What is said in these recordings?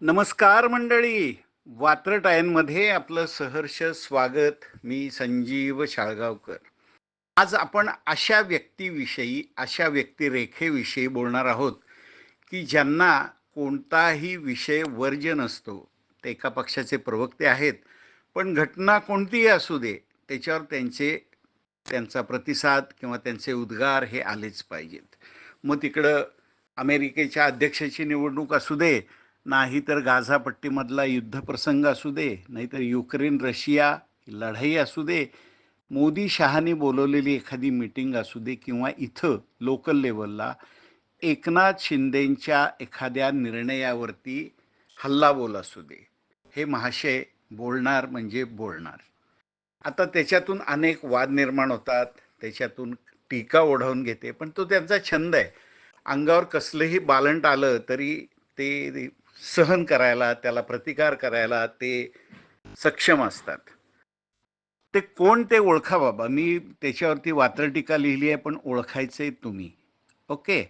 नमस्कार मंडळी. वात्रटायनमध्ये आपलं सहर्ष स्वागत. मी संजीव शाळगावकर. आज आपण अशा व्यक्तीविषयी अशा व्यक्तिरेखेविषयी बोलणार आहोत की ज्यांना कोणताही विषय वर्ज्य नसतो. ते एका पक्षाचे प्रवक्ते आहेत. पण घटना कोणतीही असू दे त्याच्यावर त्यांचे त्यांचा प्रतिसाद किंवा त्यांचे उद्गार हे आलेच पाहिजेत. मग तिकडं अमेरिकेच्या अध्यक्षाची निवडणूक असू दे नाही तर गाझापट्टीमधला युद्धप्रसंग असू दे नाहीतर युक्रेन रशिया लढाई असू दे मोदी शहाने बोलवलेली एखादी मीटिंग असू दे किंवा इथं लोकल लेवलला एकनाथ शिंदेंच्या एखाद्या निर्णयावरती हल्लाबोल असू दे. हे महाशय बोलणार म्हणजे बोलणार. आता त्याच्यातून अनेक वाद निर्माण होतात त्याच्यातून टीका ओढवून घेते पण तो त्यांचा छंद आहे. अंगावर कसलंही बालंट आलं तरी ते सहन करायला त्याला प्रतिकार करायला ते सक्षम असतात. ते कोण ते ओळखा बाबा. मी त्याच्यावरती वात्रटीका लिहिली आहे पण ओळखायचे तुम्ही. ओके?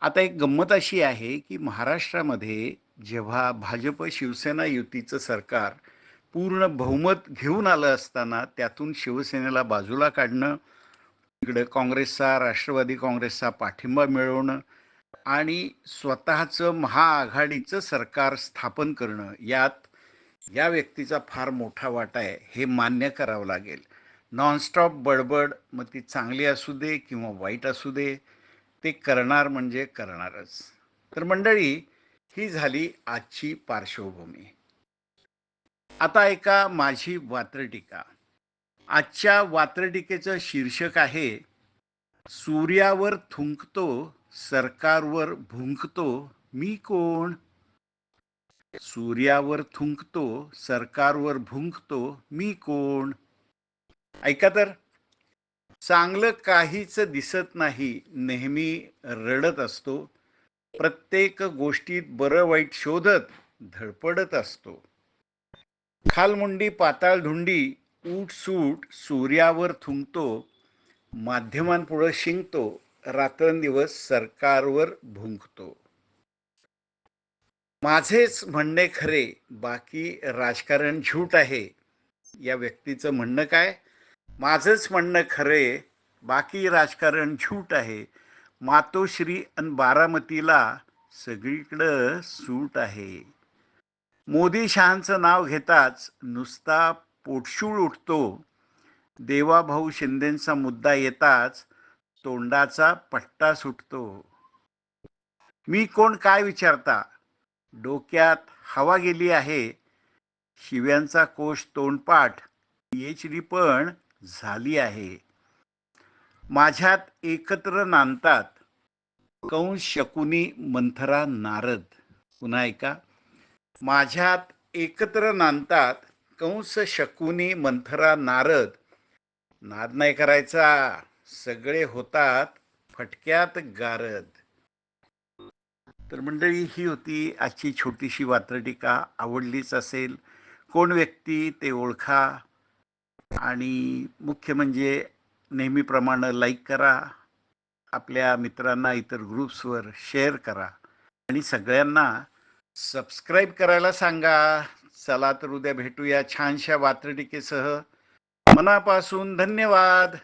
आता एक गंमत अशी आहे की महाराष्ट्रामध्ये जेव्हा भाजप शिवसेना युतीचं सरकार पूर्ण बहुमत घेऊन आलं असताना त्यातून शिवसेनेला बाजूला काढणं इकडे काँग्रेसचा राष्ट्रवादी काँग्रेसचा पाठिंबा मिळवणं आणि स्वतःचं महाआघाडीचं सरकार स्थापन करणं यात या व्यक्तीचा फार मोठा वाटा आहे हे मान्य करावं लागेल. नॉनस्टॉप बडबड मग ती चांगली असू दे किंवा वाईट असू दे ते करणार म्हणजे करणारच. तर मंडळी ही झाली आजची पार्श्वभूमी. आता ऐका माझी वात्रटिका. आजच्या वात्रटीकेचं शीर्षक आहे सूर्यावर थुंकतो सरकारवर भुंकतो मी कोण? सूर्यावर थुंकतो सरकारवर भुंकतो मी कोण? ऐका तर चांगलं काहीच दिसत नाही नेहमी रडत असतो. प्रत्येक गोष्टीत बरं वाईट शोधत धडपडत असतो. खालमुंडी पाताळधुंडी ऊट सूट सूर्यावर थुंकतो माध्यमांपुढं शिंकतो रात्रंदिवस सरकारवर भुंकतो. माझेच म्हणणे खरे बाकी राजकारण झूट आहे. या व्यक्तीचं म्हणणं काय? माझंच म्हणणं खरे बाकी राजकारण झूट आहे. मातोश्री आणि बारामतीला सगळीकडं सूट आहे. मोदी शहांचं नाव घेताच नुसता पोटशूळ उठतो. देवाभाऊ शिंदेंचा मुद्दा येताच तोंडाचा पट्टा सुटतो. मी कोण काय विचारता? डोक्यात हवा गेली आहे. शिव्यांचा कोश तोंडपाठ एच डी पण झाली आहे. माझ्यात एकत्र नांदतात. कंस शकुनी मंथरा नारद. पुन्हा ऐका. माझ्यात एकत्र नांदतात कंस शकुनी मंथरा नारद. नाद नाही करायचा. सगळे होतात फटक्यात गारद. तर मंडळी ही होती आजची छोटीशी वात्रटिका. आवडलीच असेल कोण व्यक्ती ते ओळखा. आणि मुख्य म्हणजे नेहमीप्रमाणे लाईक करा. आपल्या मित्रांना इतर ग्रुप्सवर शेअर करा. आणि सगळ्यांना सबस्क्राईब करायला सांगा. चला तर उद्या भेटूया छानशा वात्रटिकेसह. मनापासून धन्यवाद.